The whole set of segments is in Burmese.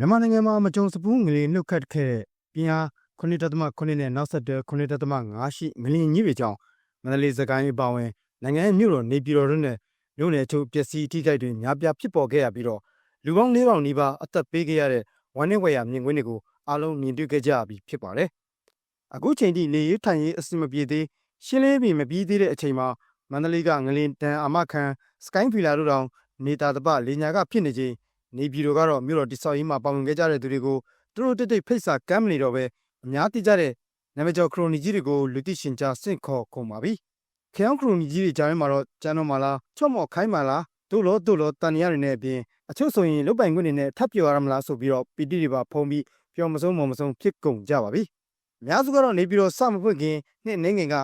မြန်မာနိုင်ငံမှာမကြုံစပူးငလျင်နှုတ်ခတ်ခဲ့တဲ့ပြင်းအား9.9နဲ့နောက်ဆက်တွဲ9.5ရှိငလျင်ကြီးတွေကြောင့်မန္တလေးစကိုင်းအပါအဝင်နိုင်ငံရဲ့မြို့တော်နေပြည်တော်တို့နဲ့မြို့နယ်အချို့ပျက်စီးထိခိုက်တွေများပြားဖြစ်ပေါ်ခဲ့ရပြီးတော့လူပေါင်း၄000နီးပါးအသက်ပေးခဲ့ရတဲ့ဝမ်းနည်းဝယ်ရမြင်ကွင်းတွေကိုအားလုံးမြင်တွေ့ခဲ့ကြရပြီးဖြစ်ပါတယ်။အခုချိန်ထိနေရေးထိုင်ရေးအဆင်မပြေသေးရှင်းလင်းပြီးမပြီးသေးတဲ့အချိန်မှာမန္တလေးကငလင်တန်အမခန်စကိုင်းဖီလာတို့တောင်နေတာတပလေညာကဖြစ်နေခြင်း နေပြည်တော်ကတော့မြို့တော်တိဆောက်ရေးမှာပါဝင်ခဲ့ကြတဲ့သူတွေကိုသူတို့တိတ်တိတ်ဖိတ်စာကမ်းမနေတော့ပဲအများသိကြတဲ့နာမည်ကျော်ခရိုနီကြီးတွေကိုလူသိရှင်ကြားစင့်ခေါ်ခုံပါပြီ။ခရောင်းခရိုနီကြီးတွေကြားထဲမှာတော့ကျန်တော်မာလားချော့မော်ခိုင်းမာလားတို့လို့တို့လို့တန်ရရနေတဲ့အပြင်အချို့ဆိုရင်လုတ်ပိုင်ခွင့်တွေနဲ့ထပ်ပြောရမလားဆိုပြီးတော့ပီတိတွေပါဖုံးပြီးပျော်မဆုံးမော်မဆုံးဖြစ်ကုန်ကြပါပြီ။အများစုကတော့နေပြည်တော်စမဖွင့်ခင်နှစ်နှင်းငင်က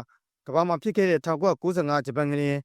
ကမ္ဘာမှာဖြစ်ခဲ့တဲ့1995ဂျပန်ငလျင်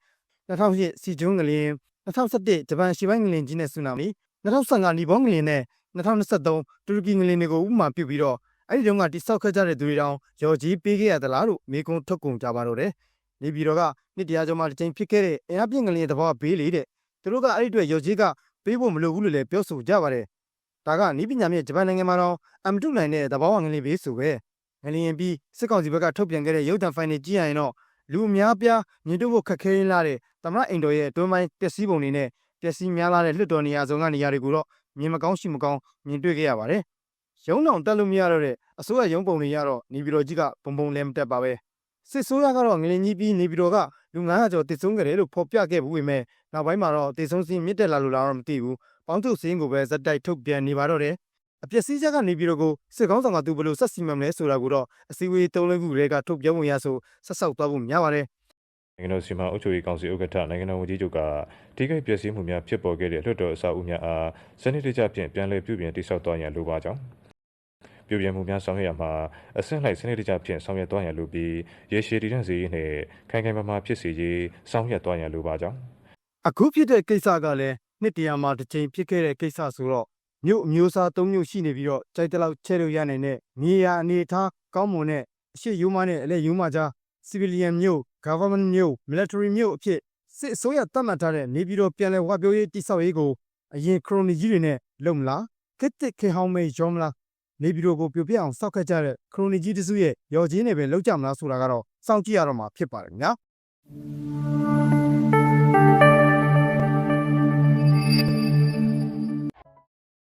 2008စီဂျွန်းငလျင်2017ဂျပန်ရှီပိုင်းငလျင်ကြီးနဲ့ဆူနာမီ 2015နီဘောငလင်နဲ့2023တူရကီငလင်တွေကိုဥပမာပြုပြီးတော့အဲ့ဒီတုန်းကတိဆောက်ခဲ့ကြတဲ့သူတွေတောင်ရော်ကြီးပေးခဲ့ရသလားလို့မေကွန်းထုတ်ကုန်ကြပါတော့တယ်။နေပြည်တော်ကနှစ်တရားကျော်မှတစ်ချိန်ဖြစ်ခဲ့တဲ့အင်အားပြင်းငလင်ရဲ့သဘောကဘေးလေတဲ့။သူတို့ကအဲ့ဒီအတွက်ရော်ကြီးကပေးဖို့မလိုဘူးလို့လည်းပြောဆိုကြပါတယ်။ဒါကနီးပညာမြင့်ဂျပန်နိုင်ငံမှာတော့အမတုနိုင်တဲ့သဘောဝငလင်ဘေးဆိုပဲ။ငလင်ရင်ပြီးစစ်ကောင်စီဘက်ကထုတ်ပြန်ခဲ့တဲ့ရုပ်သံဖိုင်တွေကြည့်ရရင်တော့လူအများပြားမြင်တွေ့ဖို့ခက်ခဲရင်းလာတဲ့သမရအိမ်တော်ရဲ့အတွင်းပိုင်းပျက်စီးပုံတွေနဲ့ ပျက်စီးများလာတဲ့လွှတ်တော်နေရာစုံကနေရာတွေကိုတော့မြင်မကောင်းရှိမကောင်းမြင်တွေ့ခဲ့ရပါတယ်။ရုံးတောင်တက်လို့မရတော့တဲ့အစိုးရရုံးပုံတွေရတော့နေပြည်တော်ကြီးကပုံပုံလည်းမတက်ပါပဲ။စစ်ဆိုးရကတော့ငလင်ကြီးပြီးနေပြည်တော်ကလူ900ကျော်တည်ဆုံးခဲ့တယ်လို့ဖော်ပြခဲ့ဘူးပေမဲ့နောက်ပိုင်းမှာတော့တည်ဆုံးစင်းမြင့်တက်လာလို့လားတော့မသိဘူး။ပေါင်းထုတ်စင်းကိုပဲဇက်တိုက်ထုတ်ပြန်နေပါတော့တယ်။အပျက်စီးချက်ကနေပြည်တော်ကိုစစ်ကောင်းဆောင်ကသူဘယ်လိုဆက်စီမံမလဲဆိုတာကိုတော့အစည်းအဝေးသုံးလေးခုတွေကထုတ်ပြောပုံရဆိုဆက်ဆောက်သွားဖို့များပါတယ်နို င်ငံတော်စီမံအုပ်ချုပ်ရေးကောင်စီဥက္ကဋ္ဌနိုင်ငံတော်ဝန်ကြီးချုပ်ကထိခိုက်ပျက်စီးမှုများဖြစ်ပေါ်ခဲ့တဲ့လွှတ်တော်အဆောက်အဦများအားစနစ်တကျဖြင့်ပြန်လည်ပြုပြင်တိစောက်သွားရန်လိုပါကြောင်းပြုပြင်မှုများဆောင်ရွက်ရမှာအဆင့်လိုက်စနစ်တကျဖြင့်ဆောင်ရွက်သွားရန်လိုပြီးရေရှည်တည်တံ့စေရေးနှင့်ခိုင်ခိုင်မာမာဖြစ်စေရေးဆောင်ရွက်သွားရန်လိုပါကြောင်းအခုဖြစ်တဲ့ကိစ္စကလည်းနှစ်တရာမှာတစ်ချိန်ဖြစ်ခဲ့တဲ့ကိစ္စဆိုတော့မြို့အမျိုးအစား၃မြို့ရှိနေပြီးတော့ကြိုက်တဲ့လောက်ချဲလို့ရနိုင်တဲ့မြေယာအနေအထားကောင်းမွန်တဲ့အရှိယူမနဲ့အလဲယူမကြား civilian မြို့ government မြို့ military မြို့အဖြစ်စစ်အစိုးရတတ်မှတ်ထားတဲ့နေပြည်တော်ပြည်လဲဝပြောရေးတိစောက်ရေးကိုအရင်ခရိုနီကြီးတွေနဲ့လုံမလားခစ်တစ်ခေဟောင်းမေးရောမလားနေပြည်တော်ကိုပြပြအောင်စောက်ခတ်ကြတဲ့ခရိုနီကြီးတစုရဲ့ရော်ချင်းတွေပဲလောက်ကြမလားဆိုတာကတော့စောင့်ကြည့်ရတော့မှာဖြစ်ပါတယ်ခင်ဗျာ